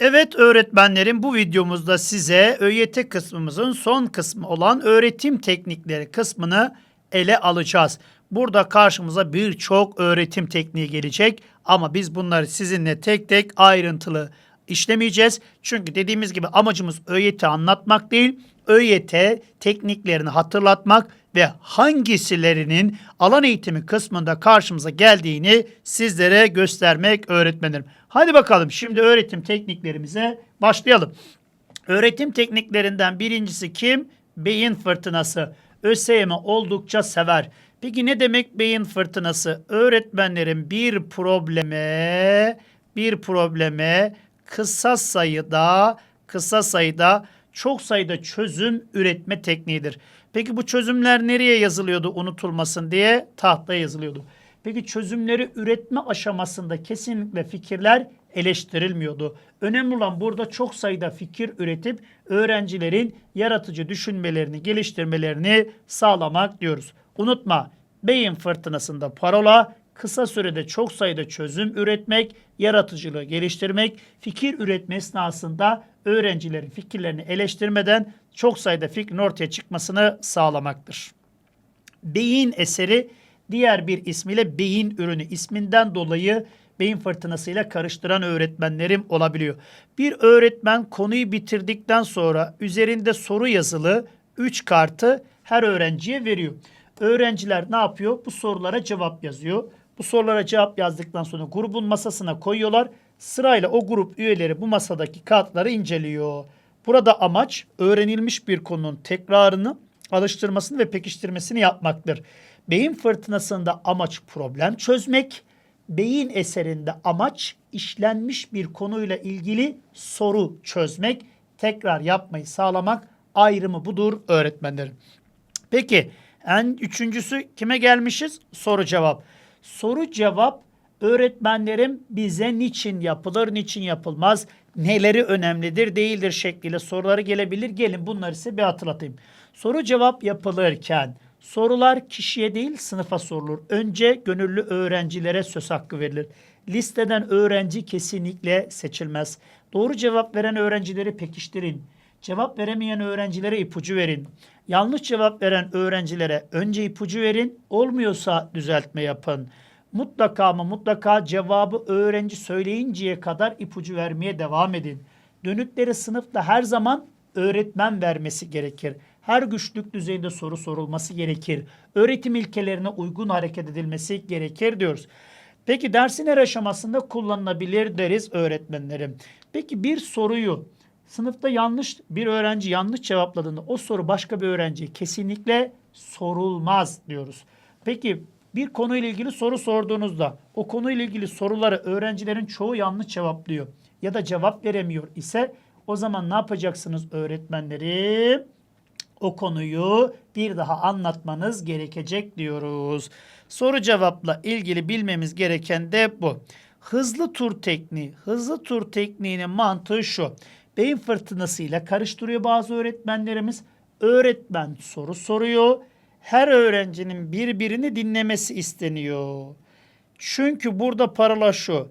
Evet öğretmenlerim bu videomuzda size ÖYT kısmımızın son kısmı olan öğretim teknikleri kısmını ele alacağız. Burada karşımıza birçok öğretim tekniği gelecek ama biz bunları sizinle tek tek ayrıntılı işlemeyeceğiz. Çünkü dediğimiz gibi amacımız ÖYT anlatmak değil, ÖYT tekniklerini hatırlatmak ve hangisilerinin alan eğitimi kısmında karşımıza geldiğini sizlere göstermek öğretmenim. Hadi bakalım şimdi öğretim tekniklerimize başlayalım. Öğretim tekniklerinden birincisi kim? Beyin fırtınası. ÖSYM oldukça sever. Peki ne demek beyin fırtınası? Öğretmenlerin bir probleme bir probleme kısa sayıda kısa sayıda çok sayıda çözüm üretme tekniğidir. Peki bu çözümler nereye yazılıyordu unutulmasın diye? Tahtaya yazılıyordu. Peki çözümleri üretme aşamasında kesinlikle fikirler eleştirilmiyordu. Önemli olan burada çok sayıda fikir üretip öğrencilerin yaratıcı düşünmelerini, geliştirmelerini sağlamak diyoruz. Unutma, beyin fırtınasında parola kısa sürede çok sayıda çözüm üretmek, yaratıcılığı geliştirmek, fikir üretme esnasında öğrencilerin fikirlerini eleştirmeden çok sayıda fikrin ortaya çıkmasını sağlamaktır. Beyin eseri diğer bir ismiyle beyin ürünü isminden dolayı beyin fırtınasıyla karıştıran öğretmenlerim olabiliyor. Bir öğretmen konuyu bitirdikten sonra üzerinde soru yazılı 3 kartı her öğrenciye veriyor. Öğrenciler ne yapıyor? Bu sorulara cevap yazıyor. Bu sorulara cevap yazdıktan sonra grubun masasına koyuyorlar. Sırayla o grup üyeleri bu masadaki kağıtları inceliyor. Burada amaç öğrenilmiş bir konunun tekrarını, alıştırmasını ve pekiştirmesini yapmaktır. Beyin fırtınasında amaç problem çözmek, beyin eserinde amaç işlenmiş bir konuyla ilgili soru çözmek, tekrar yapmayı sağlamak ayrımı budur öğretmenlerim. Peki en üçüncüsü kime gelmişiz? Soru cevap. Soru cevap öğretmenlerim bize niçin yapılır, niçin yapılmaz, neleri önemlidir, değildir şekliyle soruları gelebilir. Gelin bunları size bir hatırlatayım. Soru cevap yapılırken sorular kişiye değil sınıfa sorulur. Önce gönüllü öğrencilere söz hakkı verilir. Listeden öğrenci kesinlikle seçilmez. Doğru cevap veren öğrencileri pekiştirin. Cevap veremeyen öğrencilere ipucu verin. Yanlış cevap veren öğrencilere önce ipucu verin, olmuyorsa düzeltme yapın. Mutlaka ama mutlaka cevabı öğrenci söyleyinceye kadar ipucu vermeye devam edin. Dönütleri sınıfta her zaman öğretmen vermesi gerekir. Her güçlük düzeyinde soru sorulması gerekir. Öğretim ilkelerine uygun hareket edilmesi gerekir diyoruz. Peki dersin her aşamasında kullanılabilir deriz öğretmenlerim. Peki bir soruyu sınıfta yanlış bir öğrenci yanlış cevapladığında o soru başka bir öğrenciye kesinlikle sorulmaz diyoruz. Peki bir konuyla ilgili soru sorduğunuzda o konuyla ilgili soruları öğrencilerin çoğu yanlış cevaplıyor ya da cevap veremiyor ise o zaman ne yapacaksınız öğretmenlerim? O konuyu bir daha anlatmanız gerekecek diyoruz. Soru cevapla ilgili bilmemiz gereken de bu. Hızlı tur tekniği. Hızlı tur tekniğinin mantığı şu. Beyin fırtınasıyla karıştırıyor bazı öğretmenlerimiz. Öğretmen soru soruyor. Her öğrencinin birbirini dinlemesi isteniyor. Çünkü burada parola şu.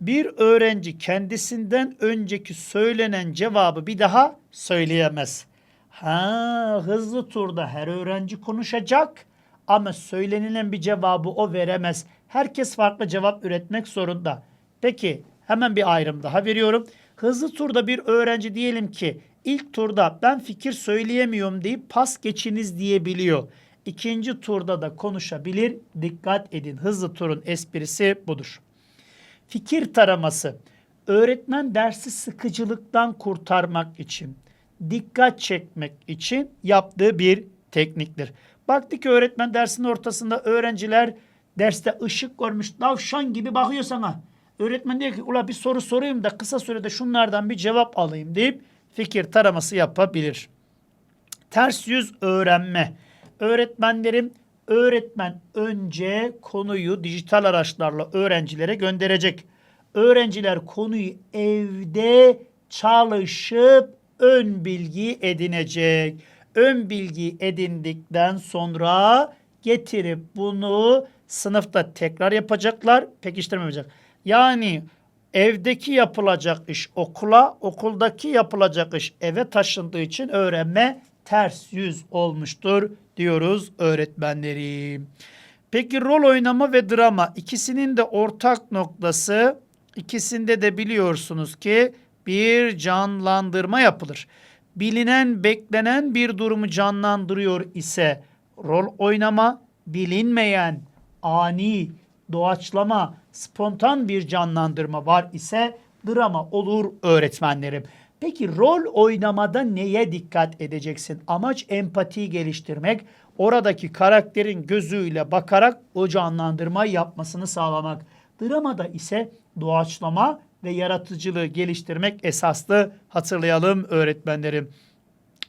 Bir öğrenci kendisinden önceki söylenen cevabı bir daha söyleyemez. Ha, hızlı turda her öğrenci konuşacak ama söylenilen bir cevabı o veremez. Herkes farklı cevap üretmek zorunda. Peki hemen bir ayrım daha veriyorum. Hızlı turda bir öğrenci diyelim ki ilk turda ben fikir söyleyemiyorum deyip pas geçiniz diyebiliyor. İkinci turda da konuşabilir. Dikkat edin. Hızlı turun esprisi budur. Fikir taraması. Öğretmen dersi sıkıcılıktan kurtarmak için, dikkat çekmek için yaptığı bir tekniktir. Baktı ki öğretmen dersin ortasında öğrenciler derste ışık görmüş, tavşan gibi bakıyor sana. Öğretmen diyor ki ula bir soru sorayım da kısa sürede şunlardan bir cevap alayım deyip fikir taraması yapabilir. Ters yüz öğrenme. Öğretmenlerim öğretmen önce konuyu dijital araçlarla öğrencilere gönderecek. Öğrenciler konuyu evde çalışıp ön bilgi edinecek. Ön bilgi edindikten sonra getirip bunu sınıfta tekrar yapacaklar, pekiştirme yapacak. Yani Evdeki yapılacak iş okula, okuldaki yapılacak iş eve taşındığı için öğrenme ters yüz olmuştur diyoruz öğretmenlerim. Peki rol oynama ve drama ikisinin de ortak noktası ikisinde de biliyorsunuz ki bir canlandırma yapılır. Bilinen, beklenen bir durumu canlandırıyor ise rol oynama, bilinmeyen, ani, doğaçlama, spontan bir canlandırma var ise drama olur öğretmenlerim. Peki rol oynamada neye dikkat edeceksin? Amaç empatiyi geliştirmek, oradaki karakterin gözüyle bakarak o canlandırmayı yapmasını sağlamak. Dramada ise doğaçlama ve yaratıcılığı geliştirmek esaslı hatırlayalım öğretmenlerim.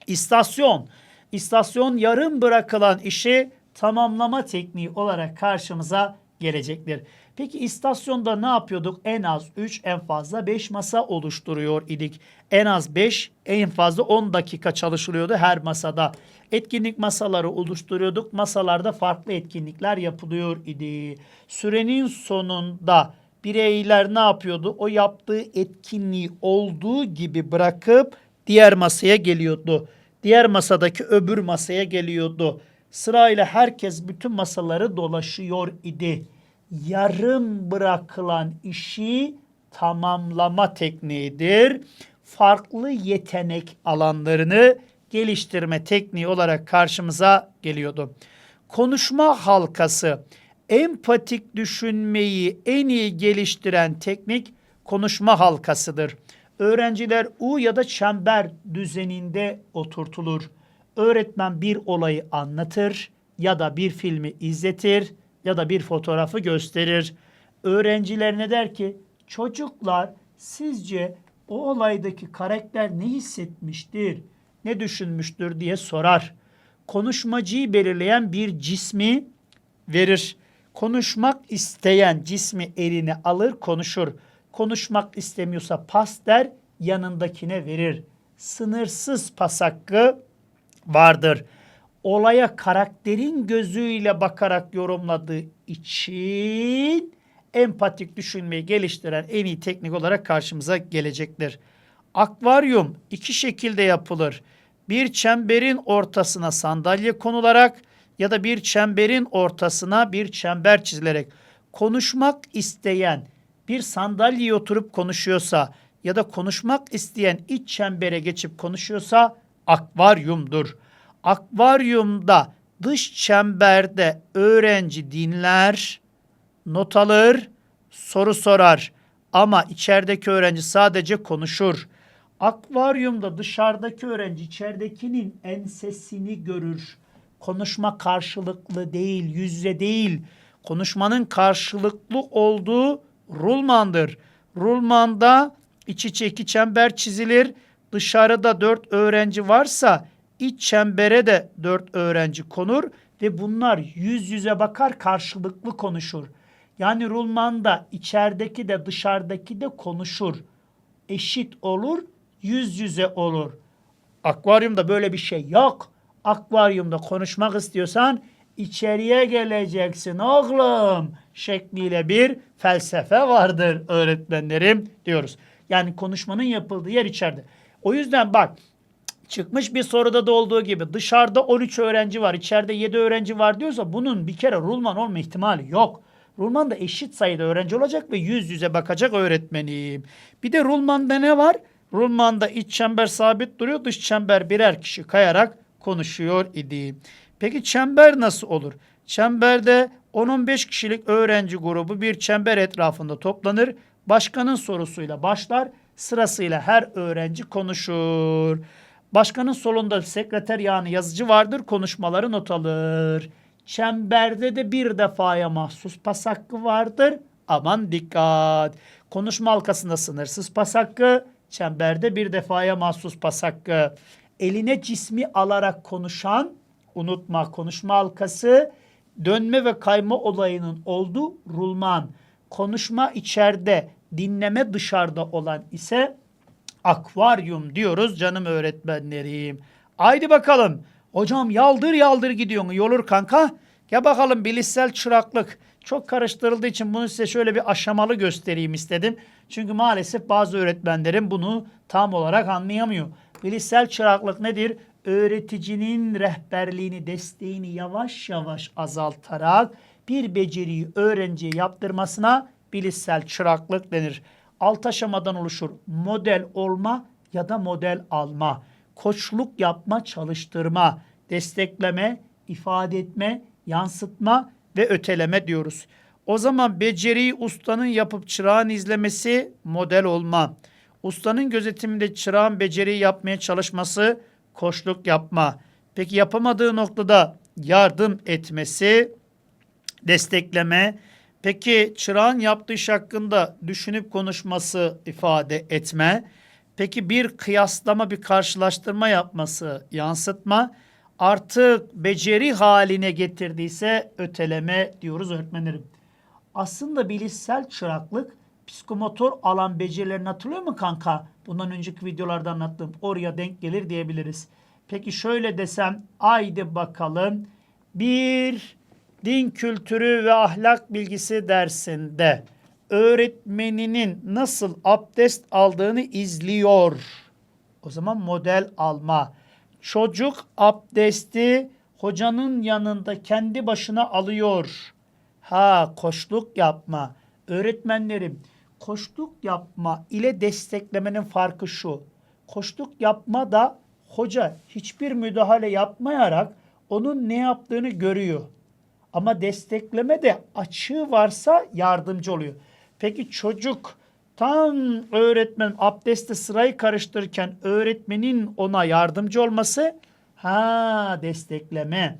İstasyon. İstasyon yarım bırakılan işi tamamlama tekniği olarak karşımıza gelecektir. Peki istasyonda ne yapıyorduk? En az 3 en fazla 5 masa oluşturuyor idik. En az 5 en fazla 10 dakika çalışılıyordu her masada. Etkinlik masaları oluşturuyorduk. Masalarda farklı etkinlikler yapılıyor idi. Sürenin sonunda bireyler ne yapıyordu? O yaptığı etkinliği olduğu gibi bırakıp diğer masaya geliyordu. Diğer masadaki öbür masaya geliyordu. Sırayla herkes bütün masaları dolaşıyor idi. Yarım bırakılan işi tamamlama tekniğidir. Farklı yetenek alanlarını geliştirme tekniği olarak karşımıza geliyordu. Konuşma halkası empatik düşünmeyi en iyi geliştiren teknik konuşma halkasıdır. Öğrenciler U ya da çember düzeninde oturtulur. Öğretmen bir olayı anlatır ya da bir filmi izletir ya da bir fotoğrafı gösterir. Öğrencilerine der ki çocuklar sizce o olaydaki karakter ne hissetmiştir, ne düşünmüştür diye sorar. Konuşmacıyı belirleyen bir cismi verir. Konuşmak isteyen cismi eline alır konuşur. Konuşmak istemiyorsa pas der yanındakine verir. Sınırsız pas hakkı vardır. Olaya karakterin gözüyle bakarak yorumladığı için empatik düşünmeyi geliştiren en iyi teknik olarak karşımıza gelecektir. Akvaryum iki şekilde yapılır. Bir çemberin ortasına sandalye konularak ya da bir çemberin ortasına bir çember çizilerek konuşmak isteyen bir sandalyeye oturup konuşuyorsa ya da konuşmak isteyen iç çembere geçip konuşuyorsa akvaryumdur. Akvaryumda dış çemberde öğrenci dinler, not alır, soru sorar ama içerideki öğrenci sadece konuşur. Akvaryumda dışarıdaki öğrenci içeridekinin ensesini görür. Konuşma karşılıklı değil, yüz yüze değil. Konuşmanın karşılıklı olduğu rulmandır. Rulmanda iç içe iki çember çizilir. Dışarıda dört öğrenci varsa iç çembere de dört öğrenci konur ve bunlar yüz yüze bakar karşılıklı konuşur. Yani rulmanda içerideki de dışarıdaki de konuşur. Eşit olur, yüz yüze olur. Akvaryumda böyle bir şey yok. Akvaryumda konuşmak istiyorsan içeriye geleceksin oğlum şekliyle bir felsefe vardır öğretmenlerim diyoruz. Yani konuşmanın yapıldığı yer içeride. O yüzden bak çıkmış bir soruda da olduğu gibi dışarıda 13 öğrenci var, içeride 7 öğrenci var diyorsa bunun bir kere rulman olma ihtimali yok. Rulmanda eşit sayıda öğrenci olacak ve yüz yüze bakacak öğretmenim. Bir de rulmanda ne var? Rulmanda iç çember sabit duruyor, dış çember birer kişi kayarak konuşuyor idi. Peki çember nasıl olur? Çemberde 10-15 kişilik öğrenci grubu bir çember etrafında toplanır. Başkanın sorusuyla başlar. Sırasıyla her öğrenci konuşur. Başkanın solunda sekreter yani yazıcı vardır. Konuşmaları not alır. Çemberde de bir defaya mahsus pas hakkı vardır. Aman dikkat. Konuşma halkasında sınırsız pas hakkı. Çemberde bir defaya mahsus pas hakkı. Eline cismi alarak konuşan unutma konuşma halkası dönme ve kayma olayının olduğu rulman. Konuşma içeride, dinleme dışarıda olan ise akvaryum diyoruz canım öğretmenlerim. Haydi bakalım. Hocam yaldır yaldır gidiyorsun. Yolur kanka. Ya bakalım bilişsel çıraklık. Çok karıştırıldığı için bunu size şöyle bir aşamalı göstereyim istedim. Çünkü maalesef bazı öğretmenlerin bunu tam olarak anlayamıyor. Bilişsel çıraklık nedir? Öğreticinin rehberliğini, desteğini yavaş yavaş azaltarak bir beceriyi öğrenciye yaptırmasına bilişsel çıraklık denir. Alt aşamadan oluşur. Model olma ya da model alma. Koçluk yapma, çalıştırma, destekleme, ifade etme, yansıtma ve öteleme diyoruz. O zaman beceriyi ustanın yapıp çırağın izlemesi model olma. Ustanın gözetiminde çırağın beceriyi yapmaya çalışması koçluk yapma. Peki yapamadığı noktada yardım etmesi destekleme. Peki çırağın yaptığı iş hakkında düşünüp konuşması ifade etme. Peki bir kıyaslama, bir karşılaştırma yapması, yansıtma. Artık beceri haline getirdiyse öteleme diyoruz öğretmenlerim. Aslında bilişsel çıraklık psikomotor alan becerilerini hatırlıyor mu kanka? Bundan önceki videolarda anlattım. Oraya denk gelir diyebiliriz. Peki şöyle desem haydi bakalım. Bir din kültürü ve ahlak bilgisi dersinde öğretmeninin nasıl abdest aldığını izliyor. O zaman model alma. Çocuk abdesti hocanın yanında kendi başına alıyor. Ha koşluk yapma. Öğretmenlerim koşluk yapma ile desteklemenin farkı şu. Koşluk yapma da hoca hiçbir müdahale yapmayarak onun ne yaptığını görüyor. Ama destekleme de açığı varsa yardımcı oluyor. Peki çocuk tam öğretmen abdestte sırayı karıştırırken öğretmenin ona yardımcı olması ha destekleme.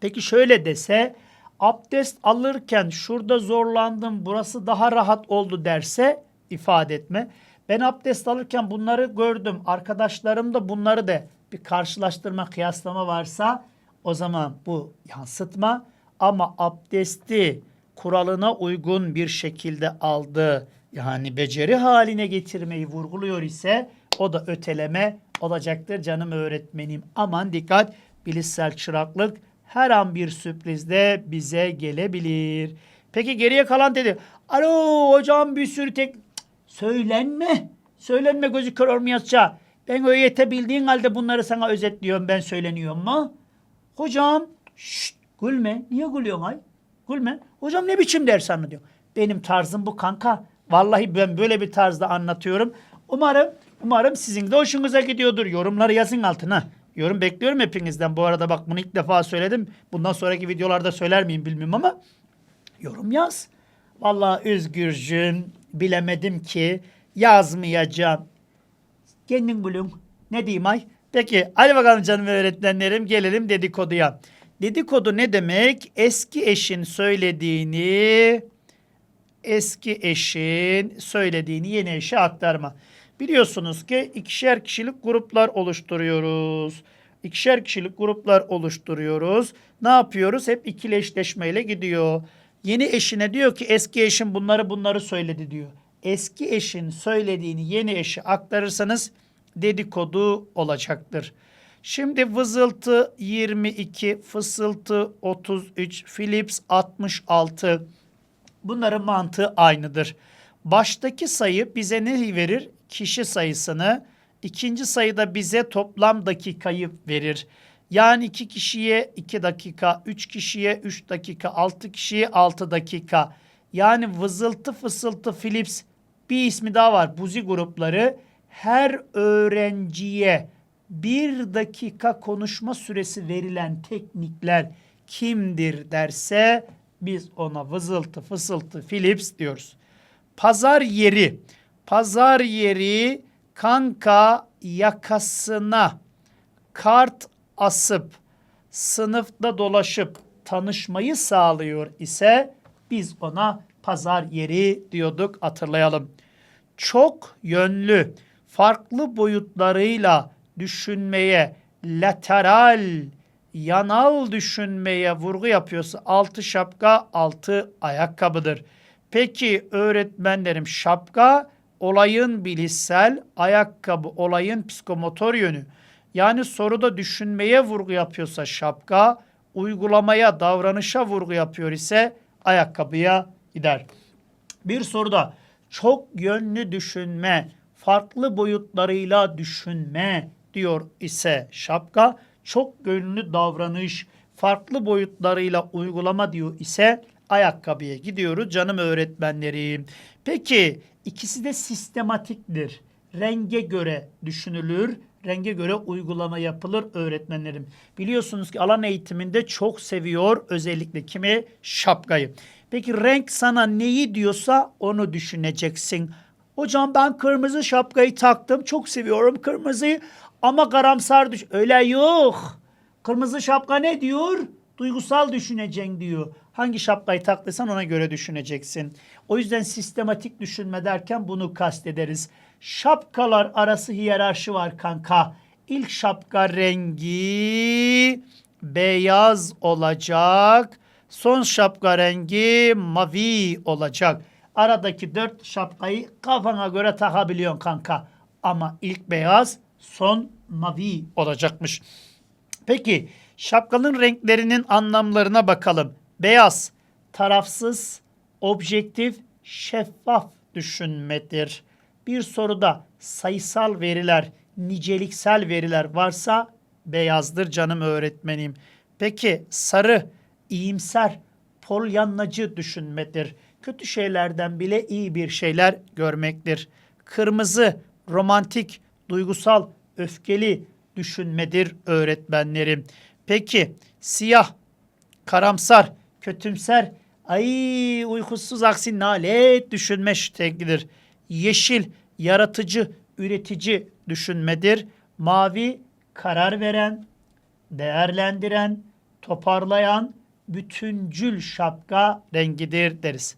Peki şöyle dese abdest alırken şurada zorlandım burası daha rahat oldu derse ifade etme. Ben abdest alırken bunları gördüm. Arkadaşlarım da bunları da bir karşılaştırma, kıyaslama varsa o zaman bu yansıtma ama abdesti kuralına uygun bir şekilde aldı. Yani beceri haline getirmeyi vurguluyor ise o da öteleme olacaktır canım öğretmenim. Aman dikkat bilişsel çıraklık her an bir sürprizde bize gelebilir. Peki geriye kalan dedi. Alo hocam bir sürü tek... Söylenme. Söylenme gözü kör olmayasça. Ben öğretebildiğin halde bunları sana özetliyorum ben söyleniyorum mu? Hocam şşt, gülme. Niye gülüyorsun ay? Gülme. Hocam ne biçim ders anlatıyor? Benim tarzım bu kanka. Vallahi ben böyle bir tarzda anlatıyorum. Umarım umarım sizin de hoşunuza gidiyordur. Yorumları yazın altına. Yorum bekliyorum hepinizden. Bu arada bak bunu ilk defa söyledim. Bundan sonraki videolarda söyler miyim bilmiyorum ama yorum yaz. Vallahi Özgürcüğüm bilemedim ki yazmayacağım. Kendin bulun. Ne diyeyim ay? Peki hadi bakalım canım öğretmenlerim gelelim dedikoduya. Dedikodu ne demek? Eski eşin söylediğini eski eşin söylediğini yeni eşe aktarma. Biliyorsunuz ki ikişer kişilik gruplar oluşturuyoruz. İkişer kişilik gruplar oluşturuyoruz. Ne yapıyoruz? Hep ikili eşleşmeyle gidiyor. Yeni eşine diyor ki eski eşin bunları bunları söyledi diyor. Eski eşin söylediğini yeni eşe aktarırsanız dedikodu olacaktır. Şimdi vızıltı 22, fısıltı 33, Philips 66. Bunların mantığı aynıdır. Baştaki sayı bize ne verir? Kişi sayısını. İkinci sayıda bize toplam dakikayı verir. Yani iki kişiye iki dakika, üç kişiye üç dakika, altı kişiye altı dakika. Yani vızıltı fısıltı Philips bir ismi daha var. Buzi grupları her öğrenciye bir dakika konuşma süresi verilen teknikler kimdir derse biz ona vızıltı fısıltı Philips diyoruz. Pazar yeri. Pazar yeri kanka yakasına kart asıp sınıfta dolaşıp tanışmayı sağlıyor ise biz ona pazar yeri diyorduk hatırlayalım. Çok yönlü, farklı boyutlarıyla düşünmeye, lateral, yanal düşünmeye vurgu yapıyorsa altı şapka, altı ayakkabıdır. Peki öğretmenlerim şapka olayın bilişsel, ayakkabı olayın psikomotor yönü. Yani soruda düşünmeye vurgu yapıyorsa şapka, uygulamaya, davranışa vurgu yapıyor ise ayakkabıya gider. Bir soruda çok yönlü düşünme, farklı boyutlarıyla düşünme diyor ise şapka. Çok yönlü davranış, farklı boyutlarıyla uygulama diyor ise ayakkabıya gidiyoruz canım öğretmenlerim. Peki ikisi de sistematiktir. Renge göre düşünülür, renge göre uygulama yapılır öğretmenlerim. Biliyorsunuz ki alan eğitiminde çok seviyor özellikle kimi? Şapkayı. Peki renk sana neyi diyorsa onu düşüneceksin. Hocam ben kırmızı şapkayı taktım. Çok seviyorum kırmızıyı ama karamsar düş. Öyle yok. Kırmızı şapka ne diyor? Duygusal düşüneceksin diyor. Hangi şapkayı taktıysan ona göre düşüneceksin. O yüzden sistematik düşünme derken bunu kastederiz. Şapkalar arası hiyerarşi var kanka. İlk şapka rengi beyaz olacak. Son şapka rengi mavi olacak. Aradaki dört şapkayı kafana göre takabiliyorsun kanka. Ama ilk beyaz, son mavi olacakmış. Peki şapkanın renklerinin anlamlarına bakalım. Beyaz, tarafsız, objektif, şeffaf düşünmedir. Bir soruda sayısal veriler, niceliksel veriler varsa beyazdır canım öğretmenim. Peki sarı, iyimser, polyanlacı düşünmedir. Kötü şeylerden bile iyi bir şeyler görmektir. Kırmızı, romantik, duygusal, öfkeli düşünmedir öğretmenlerim. Peki siyah, karamsar, kötümser, ay uykusuz aksi nalet düşünme şeklidir. Yeşil, yaratıcı, üretici düşünmedir. Mavi, karar veren, değerlendiren, toparlayan, bütüncül şapka rengidir deriz.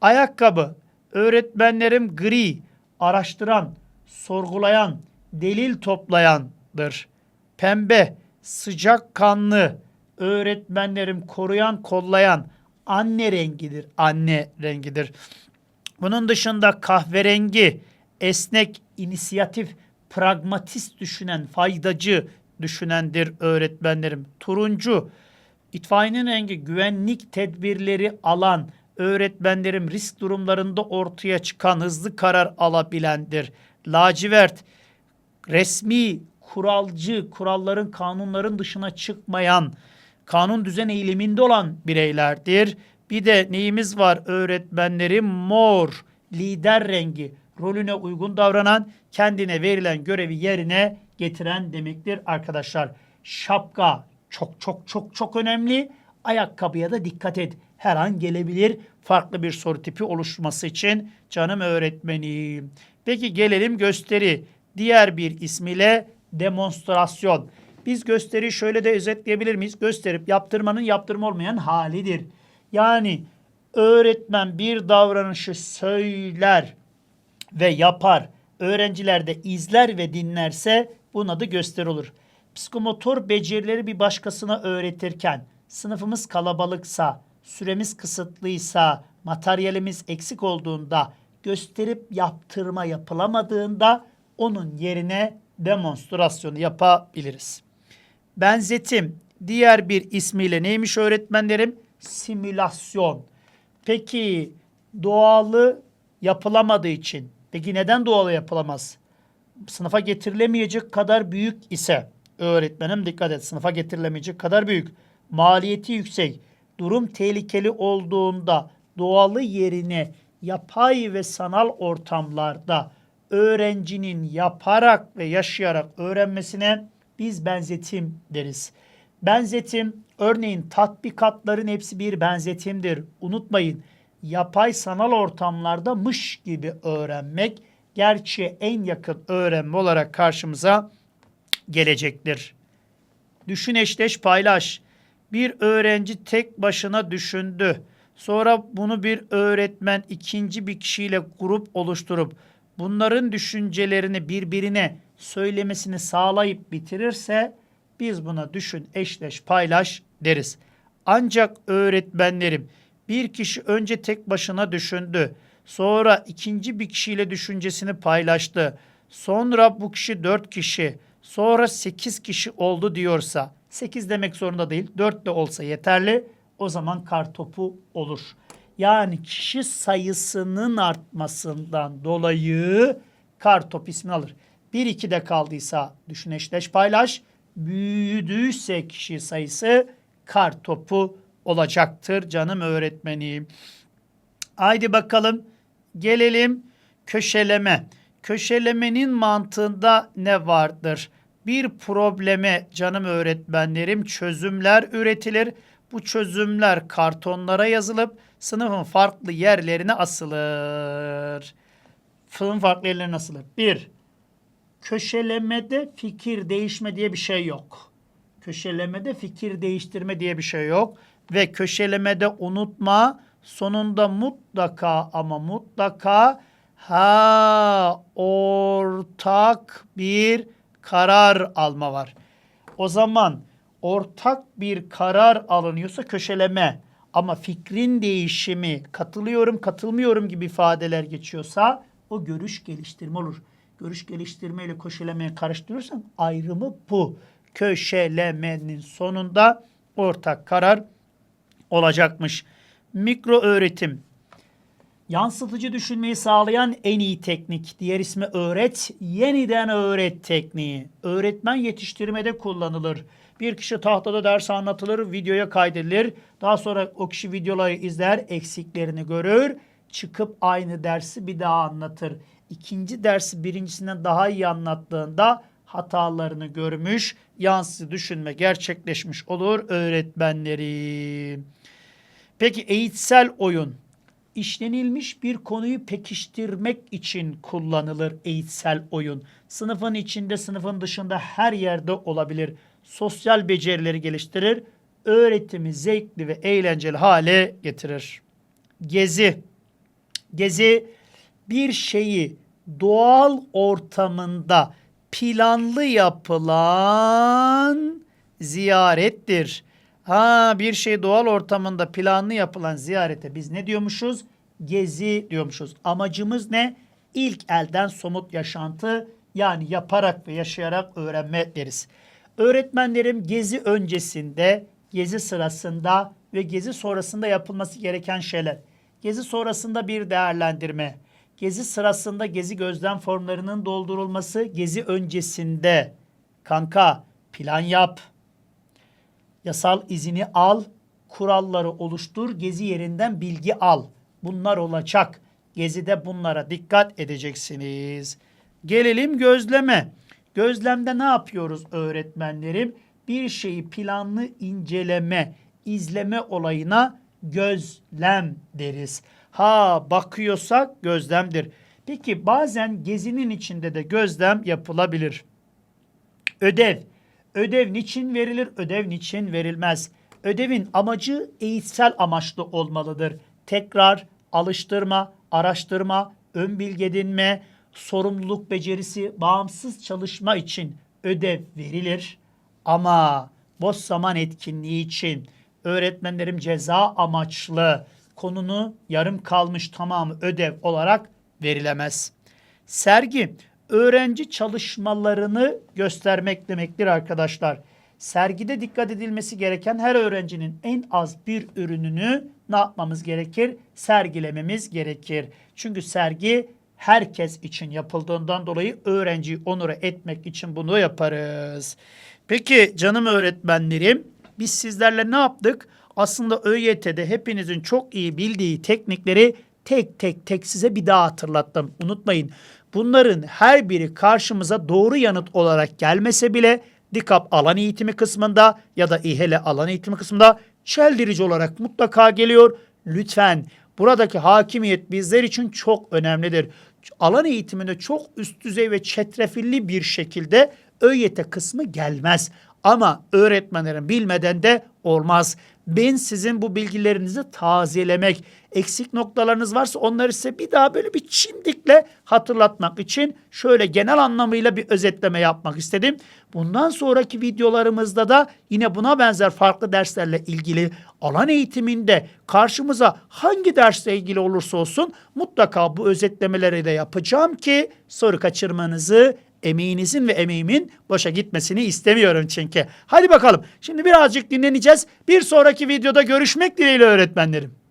Ayakkabı, öğretmenlerim gri, araştıran, sorgulayan, delil toplayandır. Pembe, sıcak kanlı, öğretmenlerim koruyan, kollayan, anne rengidir, anne rengidir. Bunun dışında kahverengi, esnek, inisiyatif, pragmatist düşünen, faydacı düşünendir öğretmenlerim. Turuncu, itfaiyenin rengi güvenlik tedbirleri alan, öğretmenlerim risk durumlarında ortaya çıkan, hızlı karar alabilendir. Lacivert, resmi, kuralcı, kuralların, kanunların dışına çıkmayan, kanun düzen eğiliminde olan bireylerdir. Bir de neyimiz var öğretmenlerim? Mor, lider rengi, rolüne uygun davranan, kendine verilen görevi yerine getiren demektir arkadaşlar. Şapka çok çok çok çok önemli. Ayakkabıya da dikkat et. Her an gelebilir farklı bir soru tipi oluşması için canım öğretmenim. Peki gelelim gösteri. Diğer bir ismiyle demonstrasyon. Biz gösteriyi şöyle de özetleyebilir miyiz? Gösterip yaptırmanın yaptırma olmayan halidir. Yani öğretmen bir davranışı söyler ve yapar. Öğrenciler de izler ve dinlerse bunun adı gösteri olur. Psikomotor becerileri bir başkasına öğretirken sınıfımız kalabalıksa, süremiz kısıtlıysa, materyalimiz eksik olduğunda, gösterip yaptırma yapılamadığında onun yerine demonstrasyonu yapabiliriz. Benzetim diğer bir ismiyle neymiş öğretmenlerim? Simülasyon. Peki doğalı yapılamadığı için. Peki neden doğalı yapılamaz? Sınıfa getirilemeyecek kadar büyük ise öğretmenim dikkat et sınıfa getirilemeyecek kadar büyük. Maliyeti yüksek. Durum tehlikeli olduğunda doğalı yerine yapay ve sanal ortamlarda öğrencinin yaparak ve yaşayarak öğrenmesine biz benzetim deriz. Benzetim örneğin tatbikatların hepsi bir benzetimdir. Unutmayın yapay sanal ortamlarda mış gibi öğrenmek gerçeğe en yakın öğrenme olarak karşımıza gelecektir. Düşün eşleş paylaş. Bir öğrenci tek başına düşündü. Sonra bunu bir öğretmen ikinci bir kişiyle grup oluşturup bunların düşüncelerini birbirine söylemesini sağlayıp bitirirse biz buna düşün, eşleş, paylaş deriz. Ancak öğretmenlerim bir kişi önce tek başına düşündü. Sonra ikinci bir kişiyle düşüncesini paylaştı. Sonra bu kişi dört kişi, sonra sekiz kişi oldu diyorsa, sekiz demek zorunda değil, dört de olsa yeterli. O zaman kar topu olur. Yani kişi sayısının artmasından dolayı kar top ismini alır. 1-2'de kaldıysa düşün eşleş paylaş. Büyüdüyse kişi sayısı kar topu olacaktır canım öğretmenim. Haydi bakalım gelelim köşeleme. Köşelemenin mantığında ne vardır? Bir probleme canım öğretmenlerim çözümler üretilir. Bu çözümler kartonlara yazılıp sınıfın farklı yerlerine asılır. Sınıfın farklı yerlerine asılır. Bir, köşelemede fikir değişme diye bir şey yok. Köşelemede fikir değiştirme diye bir şey yok. Ve köşelemede unutma sonunda mutlaka ama mutlaka ha ortak bir karar alma var. O zaman ortak bir karar alınıyorsa köşeleme ama fikrin değişimi, katılıyorum, katılmıyorum gibi ifadeler geçiyorsa o görüş geliştirme olur. Görüş geliştirme ile köşelemeyi karıştırırsan ayrımı bu. Köşelemenin sonunda ortak karar olacakmış. Mikro öğretim. Yansıtıcı düşünmeyi sağlayan en iyi teknik. Diğer ismi öğret, yeniden öğret tekniği. Öğretmen yetiştirmede kullanılır. Bir kişi tahtada ders anlatılır, videoya kaydedilir. Daha sonra o kişi videoları izler, eksiklerini görür. Çıkıp aynı dersi bir daha anlatır. İkinci dersi birincisinden daha iyi anlattığında hatalarını görmüş, yansıtıcı düşünme gerçekleşmiş olur öğretmenleri. Peki eğitsel oyun işlenilmiş bir konuyu pekiştirmek için kullanılır eğitsel oyun. Sınıfın içinde, sınıfın dışında her yerde olabilir. Sosyal becerileri geliştirir, öğretimi zevkli ve eğlenceli hale getirir. Gezi. Gezi bir şeyi doğal ortamında planlı yapılan ziyarettir. Ha bir şey doğal ortamında planlı yapılan ziyarete biz ne diyormuşuz? Gezi diyormuşuz. Amacımız ne? İlk elden somut yaşantı yani yaparak ve yaşayarak öğrenme deriz. Öğretmenlerim gezi öncesinde, gezi sırasında ve gezi sonrasında yapılması gereken şeyler. Gezi sonrasında bir değerlendirme. Gezi sırasında gezi gözlem formlarının doldurulması, gezi öncesinde kanka plan yap Yasal izini al, kuralları oluştur, gezi yerinden bilgi al. Bunlar olacak. Gezide bunlara dikkat edeceksiniz. Gelelim gözleme. Gözlemde ne yapıyoruz öğretmenlerim? Bir şeyi planlı inceleme, izleme olayına gözlem deriz. Ha bakıyorsak gözlemdir. Peki bazen gezinin içinde de gözlem yapılabilir. Ödev. Ödev niçin verilir, ödev niçin verilmez? Ödevin amacı eğitsel amaçlı olmalıdır. Tekrar, alıştırma, araştırma, ön bilgi edinme, sorumluluk becerisi, bağımsız çalışma için ödev verilir. Ama boş zaman etkinliği için öğretmenlerim ceza amaçlı konunu yarım kalmış tamamı ödev olarak verilemez. Sergi öğrenci çalışmalarını göstermek demektir arkadaşlar. Sergide dikkat edilmesi gereken her öğrencinin en az bir ürününü ne yapmamız gerekir? Sergilememiz gerekir. Çünkü sergi herkes için yapıldığından dolayı öğrenciyi onura etmek için bunu yaparız. Peki canım öğretmenlerim biz sizlerle ne yaptık? Aslında ÖYT'de hepinizin çok iyi bildiği teknikleri tek tek tek size bir daha hatırlattım. Unutmayın. Bunların her biri karşımıza doğru yanıt olarak gelmese bile DİKAP alan eğitimi kısmında ya da İHELE alan eğitimi kısmında çeldirici olarak mutlaka geliyor. Lütfen buradaki hakimiyet bizler için çok önemlidir. Alan eğitiminde çok üst düzey ve çetrefilli bir şekilde ÖYT kısmı gelmez. Ama öğretmenlerin bilmeden de olmaz. Ben sizin bu bilgilerinizi tazelemek, eksik noktalarınız varsa onları size bir daha böyle bir çimdikle hatırlatmak için şöyle genel anlamıyla bir özetleme yapmak istedim. Bundan sonraki videolarımızda da yine buna benzer farklı derslerle ilgili alan eğitiminde karşımıza hangi dersle ilgili olursa olsun mutlaka bu özetlemeleri de yapacağım ki soru kaçırmanızı emeğinizin ve emeğimin boşa gitmesini istemiyorum çünkü. Hadi bakalım. Şimdi birazcık dinleneceğiz. Bir sonraki videoda görüşmek dileğiyle öğretmenlerim.